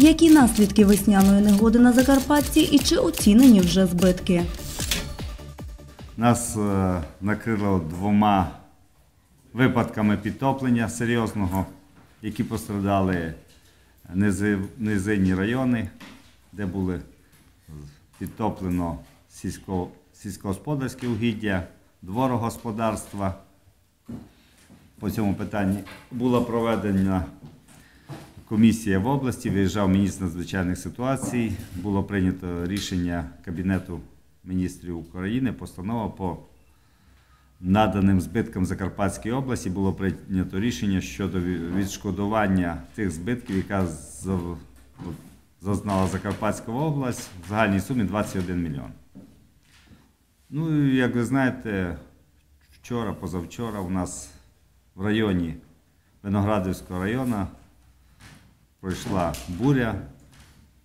Які наслідки весняної негоди на Закарпатті і чи оцінені вже збитки? Нас е, накрило двома випадками підтоплення серйозного, які пострадали низи, низинні райони, де були підтоплено сільсько, сільськогосподарське угіддя, дворогосподарства. По цьому питанні була проведена комісія в області, виїжджав міністр надзвичайних ситуацій. Було прийнято рішення Кабінету міністрів України, постанова по наданим збиткам Закарпатської області було прийнято рішення щодо відшкодування тих збитків, яка зазнала Закарпатська область в загальній сумі 21 мільйон. Ну, як ви знаєте, вчора, позавчора у нас в районі Виноградівського району пройшла буря.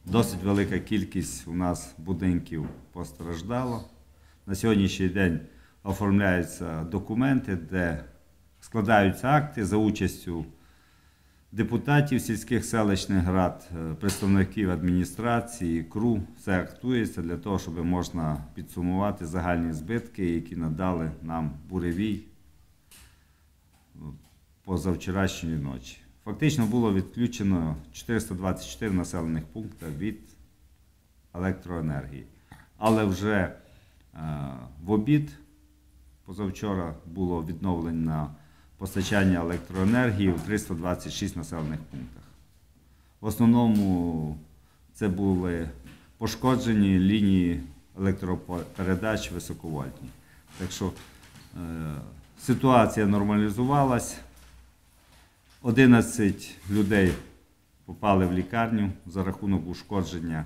Досить велика кількість у нас будинків постраждало. На сьогоднішній день оформляються документи, де складаються акти за участю депутатів сільських селищних рад, е, представників адміністрації, КРУ. Все актується для того, щоб можна підсумувати загальні збитки, які надали нам буревій позавчорашньої ночі. Фактично було відключено 424 населених пункти від електроенергії. Але вже е, в обід позавчора було відновлено постачання електроенергії у 326 населених пунктах. В основному це були пошкоджені лінії електропередач високовольтні. Так що е, ситуація нормалізувалась. 11 людей попали в лікарню за рахунок ушкодження.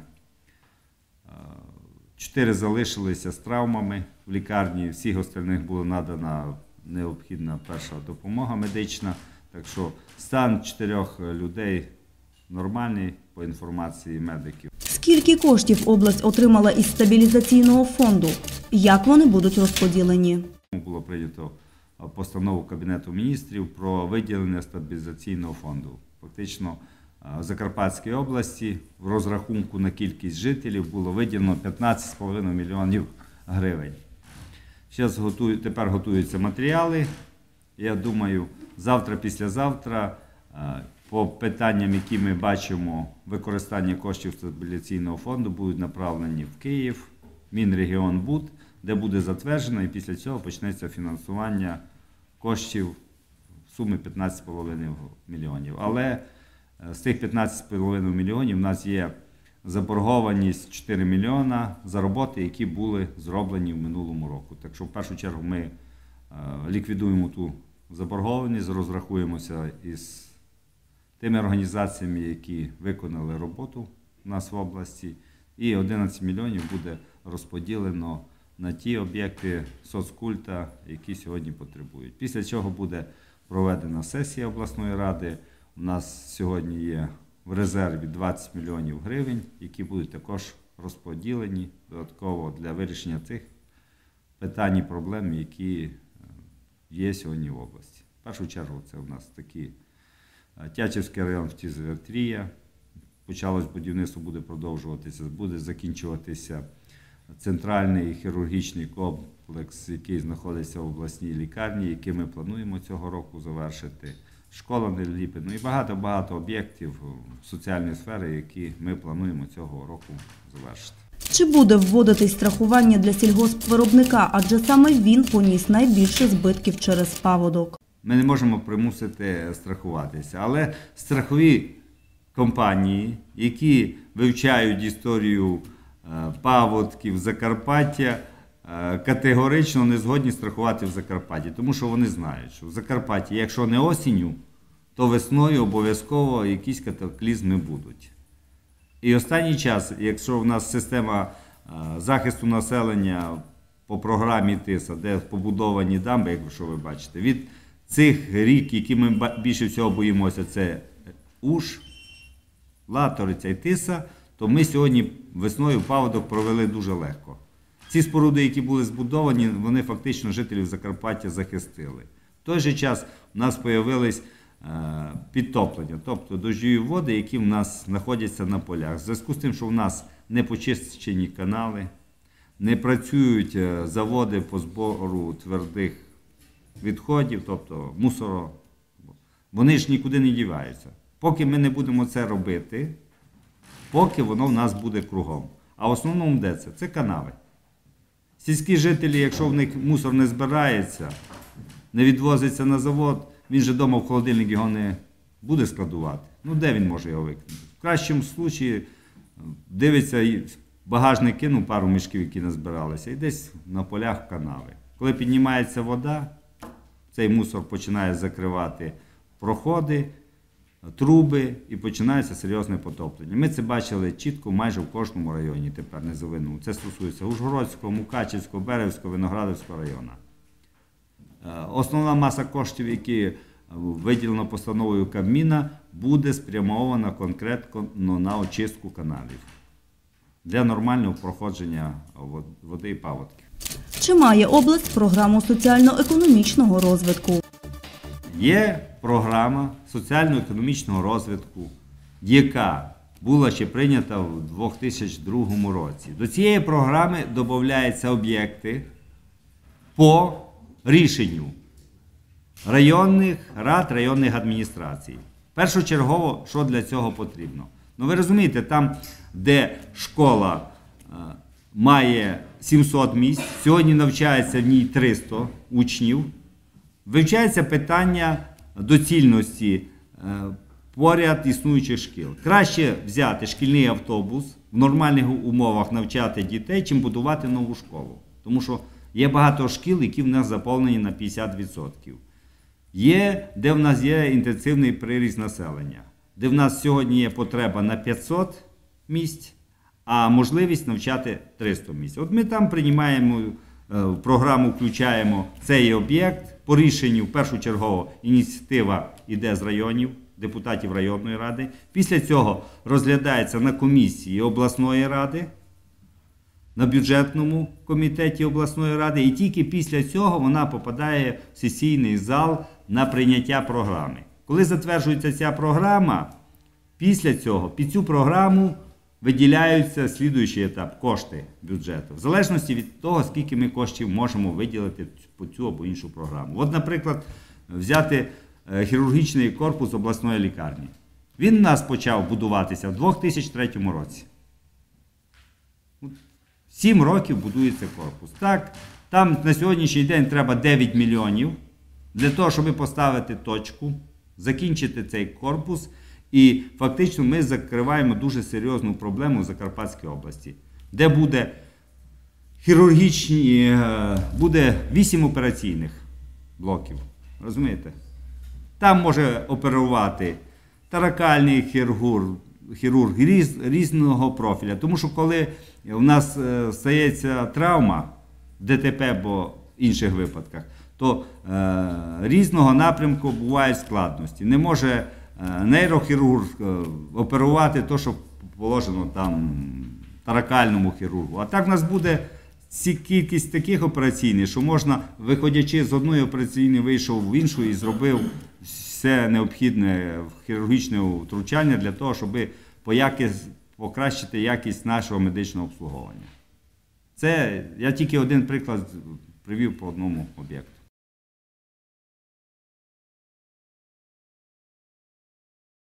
Е, Чотири залишилися з травмами в лікарні. Всіх остальних була надана необхідна перша допомога медична. Так що стан чотирьох людей нормальний по інформації медиків. Скільки коштів область отримала із стабілізаційного фонду? Як вони будуть розподілені? Було прийнято постанову Кабінету міністрів про виділення стабілізаційного фонду. Фактично, е, в Закарпатській області в розрахунку на кількість жителів було виділено 15,5 мільйонів гривень. Зараз готую, тепер готуються матеріали. Я думаю, завтра, післязавтра, е, по питанням, які ми бачимо, використання коштів стабіляційного фонду будуть направлені в Київ, Мінрегіонбуд, де буде затверджено, і після цього почнеться фінансування коштів в сумі 15,5 мільйонів. Але е, з тих 15,5 мільйонів у нас є заборгованість 4 мільйона за роботи, які були зроблені в минулому року. Так що в першу чергу ми е, ліквідуємо ту заборгованість, розрахуємося із тими організаціями, які виконали роботу у нас в області, і 11 мільйонів буде розподілено на ті об'єкти соцкульта, які сьогодні потребують. Після цього буде проведена сесія обласної ради. У нас сьогодні є в резерві 20 мільйонів гривень, які будуть також розподілені додатково для вирішення тих питань і проблем, які е, є сьогодні в області. В першу чергу це у нас такі е, Тячівський район Втізетрія. Почалось будівництво, буде продовжуватися, буде закінчуватися центральний хірургічний комплекс, який знаходиться в обласній лікарні, який ми плануємо цього року завершити. Школа Неліпи, ну і багато-багато об'єктів соціальної сфери, які ми плануємо цього року завершити. Чи буде вводитись страхування для сільгоспвиробника, адже саме він поніс найбільше збитків через паводок? Ми не можемо примусити страхуватися, але страхові компанії, які вивчають історію паводків Закарпаття, е, категорично не згодні страхувати в Закарпатті, тому що вони знають, що в Закарпатті, якщо не осінню, то весною обов'язково якісь катаклізми будуть. І останній час, якщо в нас система е, захисту населення по програмі ТИСА, де побудовані дамби, якщо ви бачите, від цих рік, які ми більше всього боїмося, це Уж, Латориця і Тиса, то ми сьогодні весною паводок провели дуже легко. Ці споруди, які були збудовані, вони фактично жителів Закарпаття захистили. В той же час у нас з'явились підтоплення, тобто дощові води, які в нас знаходяться на полях. В зв'язку з тим, що в нас не почищені канали, не працюють е, заводи по збору твердих відходів, тобто мусоро, вони ж нікуди не діваються. Поки ми не будемо це робити, поки воно в нас буде кругом. А в основному де це? Це канави. Сільські жителі, якщо в них мусор не збирається, не відвозиться на завод, він же вдома в холодильник його не буде складувати. Ну де він може його викинути? В кращому случаї дивиться, і багажник кинув пару мішків, які назбиралися, і десь на полях канави. Коли піднімається вода, цей мусор починає закривати проходи, труби і починається серйозне потоплення. Ми це бачили чітко майже в кожному районі тепер низовинному. Це стосується Ужгородського, Мукачівського, Беревського, Виноградовського району. Е, Основна маса коштів, які виділено постановою Кабміна, буде спрямована конкретно на очистку каналів для нормального проходження води і паводків. Чи має область програму соціально-економічного розвитку? Є програма соціально-економічного розвитку, яка була ще прийнята в 2002 році. До цієї програми додаються об'єкти по рішенню районних рад, районних адміністрацій. Першочергово, що для цього потрібно? Ну ви розумієте, там, де школа е, має 700 місць, сьогодні навчається в ній 300 учнів, вивчається питання доцільності е, поряд існуючих шкіл. Краще взяти шкільний автобус в нормальних умовах навчати дітей, чим будувати нову школу. Тому що є багато шкіл, які в нас заповнені на 50%. Є, де в нас є інтенсивний приріст населення, де в нас сьогодні є потреба на 500 місць, а можливість навчати 300 місць. От ми там приймаємо в програму, включаємо цей об'єкт. По рішенню першочергово ініціатива йде з районів, депутатів районної ради. Після цього розглядається на комісії обласної ради на бюджетному комітеті обласної ради, і тільки після цього вона попадає в сесійний зал на прийняття програми. Коли затверджується ця програма, після цього під цю програму виділяються слідуючий етап кошти бюджету, в залежності від того, скільки ми коштів можемо виділити по цю або іншу програму. От, наприклад, взяти е, хірургічний корпус обласної лікарні. Він у нас почав будуватися в 2003 році. Сім років будується корпус. Так, там на сьогоднішній день треба 9 мільйонів для того, щоб поставити точку, закінчити цей корпус. І фактично ми закриваємо дуже серйозну проблему в Закарпатській області, де буде хірургічні, е, буде 8 операційних блоків. Розумієте? Там може оперувати таракальний хірург, хірург різ, різного профіля. Тому що коли у нас е, стається травма в ДТП або інших випадках, то е, різного напрямку бувають складності. Не може нейрохірург е, оперувати те, що положено там таракальному хірургу. А так в нас буде ці кількість таких операційних, що можна, виходячи з одної операційної, вийшов в іншу і зробив все необхідне хірургічне втручання для того, щоб покращити якість нашого медичного обслуговування. Це я тільки один приклад привів по одному об'єкту.